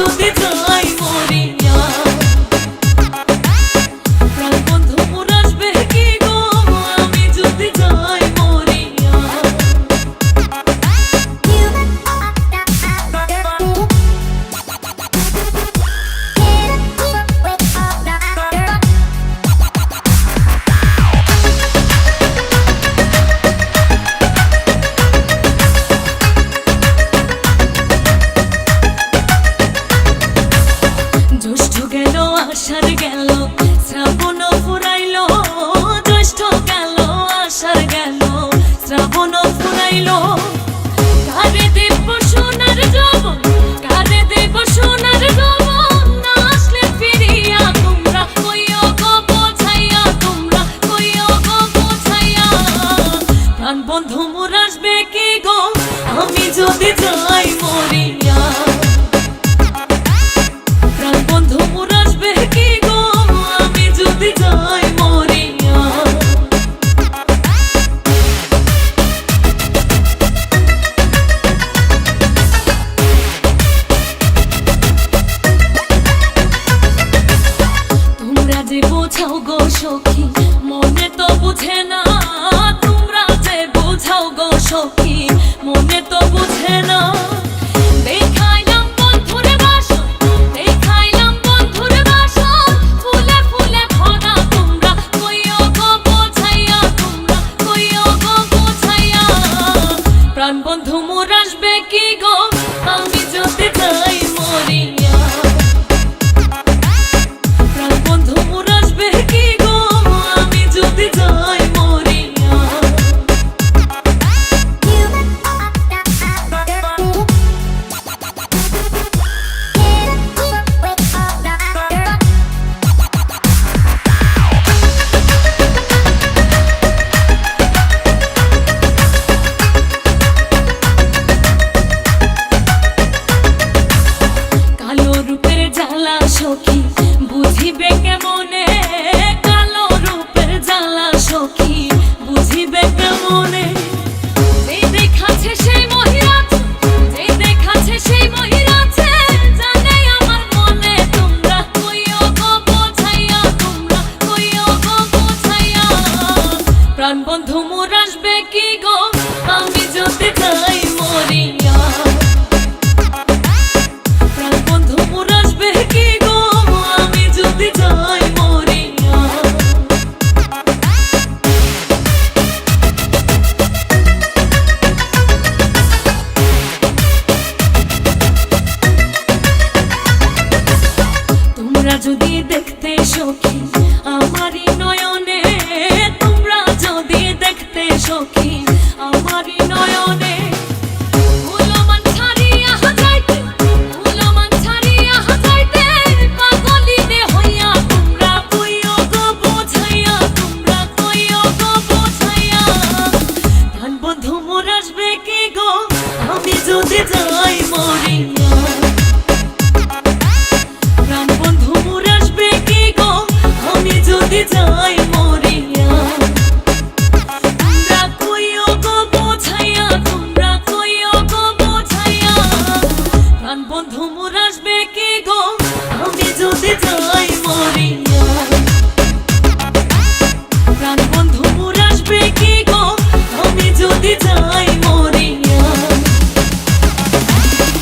যদি যাই মরি বন্ধু মোর আসবে কি গো? আমি যদি যাই মরিয়া। বন্ধু মোর আসবে কি বোঝাও গো সখী, মনে তো বুঝে না তোমরা যে বোঝাও গো সখী মনে তো বুঝে না। বন্ধু মোর আসবে কি গো? আমি যদি যাই মরিয়া। প্রাণ বন্ধু মোর আসবে কি 你走，你走。